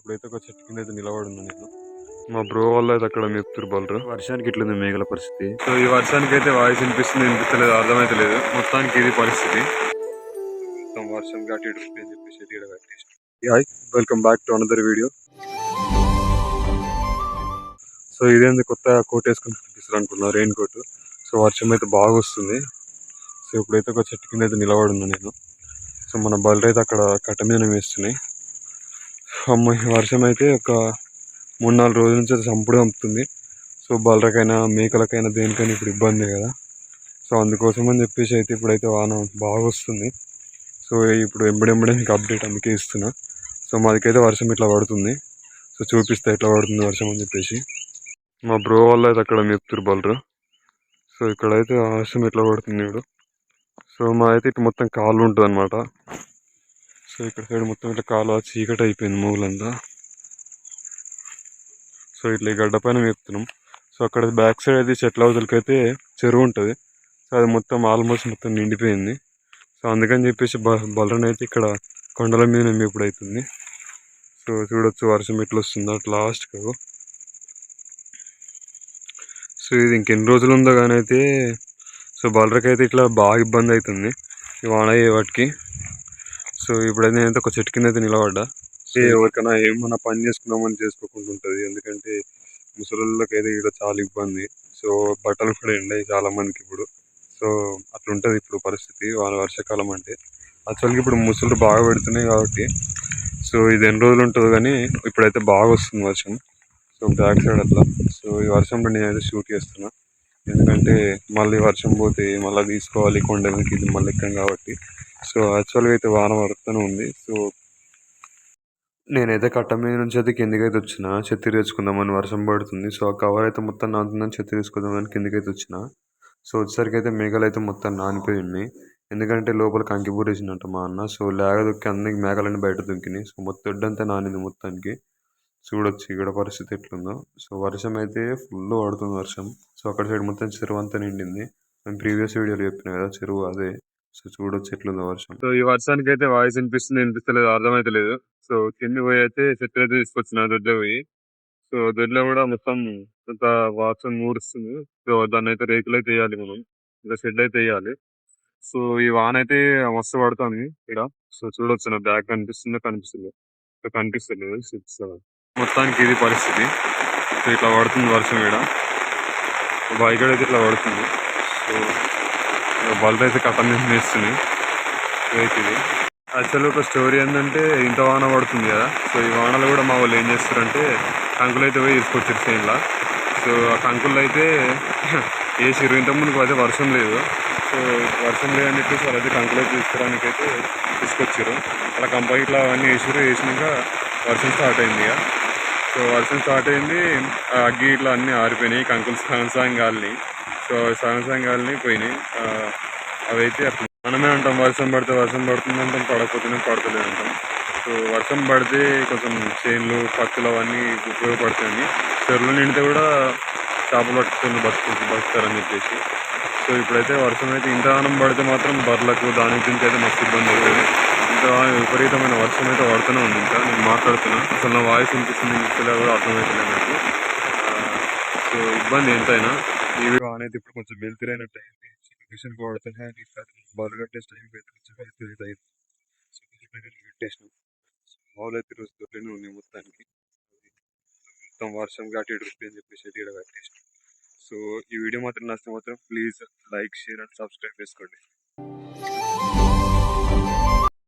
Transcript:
ఇప్పుడైతే ఒక చెట్టు కింద అయితే నిలబడున్నా నేను. మా బ్రో వాళ్ళు అయితే అక్కడ మెప్తురు బలరు. వర్షానికి ఇట్లుంది మేఘల పరిస్థితి. సో ఈ వర్షానికి అయితే వాయిస్ వినిపిస్తుంది వినిపిస్తలేదు అర్థమైతే లేదు మొత్తానికి ఇది పరిస్థితి. మొత్తం వర్షం గట్టి చెప్పేసి కట్టేసి. Hi welcome back to another video so ఇదేంది కొత్త కోట్ వేసుకుని కనిపిస్తుంది అనుకున్నా రెయిన్ కోట్ సో వర్షం అయితే బాగా వస్తుంది. సో ఇప్పుడైతే ఒక చెట్టు కింద అయితే నిలబడున్నా నేను. సో మన బళ్ళు అయితే అక్కడ కట్ట మీద వేస్తున్నాయి అమ్మ వర్షం అయితే ఒక మూడు నాలుగు రోజుల నుంచి అది చంపుడు చంపుతుంది సో బలరకైనా మేకలకైనా దేనికైనా ఇప్పుడు ఇబ్బంది కదా. సో అందుకోసం అని చెప్పేసి అయితే ఇప్పుడైతే వాన బాగా వస్తుంది. సో ఇప్పుడు ఎంబడెంబడే మీకు అప్డేట్ అందుకే ఇస్తున్నా. సో మాదికైతే వర్షం ఇట్లా పడుతుంది. సో చూపిస్తే ఎట్లా పడుతుంది వర్షం అని చెప్పేసి. మా బ్రో వాళ్ళు అయితే అక్కడ మెప్తురు బలరు. సో ఇక్కడైతే వర్షం ఎట్లా పడుతుంది ఇప్పుడు సో మా అయితే ఇటు మొత్తం కాళ్ళు ఉంటుంది అనమాట సో ఇక్కడ సైడ్ మొత్తం ఇట్లా కాలు చీకటి అయిపోయింది మూలంతా. సో ఇట్లా ఈ గడ్డ పైన మేపుతున్నాం. సో అక్కడ బ్యాక్ సైడ్ అయితే చెట్ల అవతలకి అయితే చెరువు ఉంటుంది. సో అది మొత్తం ఆల్మోస్ట్ మొత్తం నిండిపోయింది. సో అందుకని చెప్పేసి బ బలరన్ అయితే ఇక్కడ కొండల మీద మేపుడు అవుతుంది సో చూడొచ్చు వర్షం ఎట్లా వస్తుందో అట్లా లాస్ట్కి సో ఇది ఇంకెన్ని రోజులు ఉందో కానీ అయితే సో బలరకి అయితే ఇట్లా బాగా ఇబ్బంది అవుతుంది వాన వాటికి. సో ఇప్పుడైతే నేనైతే ఒక చెట్టు కింద అయితే నిలబడ్డా ఎవరికైనా ఏమన్నా పని చేసుకుందామని చేసుకోకుండా ఉంటుంది. ఎందుకంటే అయితే ఇక్కడ చాలా ఇబ్బంది. సో బట్టలు కూడా ఎండాయి చాలా మందికి ఇప్పుడు. సో అట్లా ఉంటుంది ఇప్పుడు పరిస్థితి వాళ్ళ వర్షాకాలం అంటే. యాక్చువల్గా ఇప్పుడు ముసలు బాగా పెడుతున్నాయి కాబట్టి. సో ఇది ఎన్ని రోజులు ఉంటుందో కానీ ఇప్పుడైతే బాగా వస్తుంది వర్షం. సో బ్యాక్ సైడ్ అట్లా. సో ఈ వర్షంలో నేనైతే షూట్ చేస్తున్నా. ఎందుకంటే మళ్ళీ వర్షం పోతే మళ్ళీ తీసుకోవాలి కొండ మీదకి ఇది మళ్ళీ ఎక్కం కాబట్టి. సో యాక్చువల్గా అయితే వాన పడుతూనే ఉంది. సో నేనైతే కట్ట మీద నుంచి అయితే కిందికి అయితే వచ్చిన. చెత్తి తెచ్చుకుందామని వర్షం పడుతుంది. సో ఆ కవర్ అయితే మొత్తం నానుతుందని చెత్తి తీసుకుందామని కిందికి అయితే వచ్చిన. సో వచ్చేసరికి అయితే మేఘాలు అయితే మొత్తం నానిపోయింది ఎందుకంటే లోపల కంకి మా అన్న. సో లేగ దొక్కి అన్ని మేఘాలన్నీ బయట దొక్కినాయి సో మొత్తం ఒడ్డంతా నానింది మొత్తానికి. చూడొచ్చు ఇక్కడ పరిస్థితి ఎట్లుందో. సో వర్షం అయితే ఫుల్ పడుతుంది వర్షం. సో అక్కడ సైడ్ మొత్తం చెరువు అంతా నిండింది. నేను ప్రీవియస్ వీడియోలో చెప్పిన కదా చెరువు అదే. సో చూడొచ్చు ఎట్లుందో వర్షం. సో ఈ వర్షానికి అయితే వాయిస్ వినిపిస్తుంది వినిపిస్తలేదు అర్థమైతే లేదు సో కింది పోయి అయితే చెట్లు అయితే తీసుకొచ్చిన దొడ్లో పోయి. సో దొడ్లో కూడా మొత్తం కొంత వాసన ఊరుస్తుంది సో దాన్ని అయితే రేకులు అయితే వేయాలి మనం. ఇంకా షెడ్ అయితే వేయాలి. సో ఈ వాన్ అయితే మస్తు పడుతుంది ఇక్కడ. సో చూడొచ్చు నా బ్యాగ్ కనిపిస్తుందో కనిపిస్తుంది? సో కనిపిస్తలేదు మొత్తానికి ఇది పరిస్థితి. సో ఇట్లా పడుతుంది వర్షం ఇక్కడ. బైక్ అయితే ఇట్లా పడుతుంది. సో బల్బ్ అయితే కథ మీద ఇది ఒక స్టోరీ ఏంటంటే ఇంత వాన పడుతుంది కదా. సో ఈ వానలు కూడా మా వాళ్ళు ఏం చేస్తారంటే కంకులు అయితే పోయి తీసుకొచ్చారు సేమ్లా సో ఆ కంకుల్లో అయితే వేసిర్రు ఇంత ముందుకు అయితే వర్షం లేదు. సో వర్షం లేదని చెప్పేసి వాళ్ళు అయితే కంకులు అయితే తీసుకురానికి అయితే తీసుకొచ్చారు. అలా కంప ఇట్లా అవన్నీ వేసారు వేసినాక వర్షం స్టార్ట్ అయింది ఇక. సో వర్షం స్టార్ట్ అయింది. అగ్గి ఇట్లా అన్నీ ఆరిపోయినాయి. కంకులు సగం సగం సో సగం సగం పోయినాయి. అవైతే అట్లా మనమే అంటాం వర్షం పడితే వర్షం పడుతుంది అంటాం పడకపోతేనే పడతలేదు అంటాం. సో వర్షం పడితే కొంచెం చేన్లు పత్తులు అవన్నీ ఉపయోగపడుతుంది చెరువులు నిండితే కూడా చేపలు పట్టుకొని బతుకు బతుకుతారని చెప్పేసి. సో ఇప్పుడైతే వర్షం అయితే ఇంత దానం పడితే మాత్రం బర్రెలకు దాని గురించి అయితే మస్తు ఇబ్బంది అవుతుంది ఇంత విపరీతమైన వర్షం అయితే పడుతూనే ఉంది. ఇంకా నేను మాట్లాడుతున్నా. అసలు నా వాయిస్ వినిపిస్తుంది కూడా అర్థమవుతుంది నాకు. సో ఇబ్బంది ఎంతైనా. ఈ వీడియో అనేది ఇప్పుడు కొంచెం వెళ్తురైనట్టు అయింది మిషన్ పడుతున్నాయి బాల్ కట్టేసి టైం పెట్టి కొంచెం వెళ్తురు అయింది సో పెట్టేసినాం. మామూలు అయితే ఈరోజు దొరికినే ఉన్నాయి మొత్తానికి. మొత్తం వర్షం గట్టి ఇడుతుంది అని చెప్పేసి ఇక్కడ ఈడ కట్టేసినాం. సో ఈ వీడియో మాత్రం నచ్చితే మాత్రం please like share and subscribe చేసుకోండి.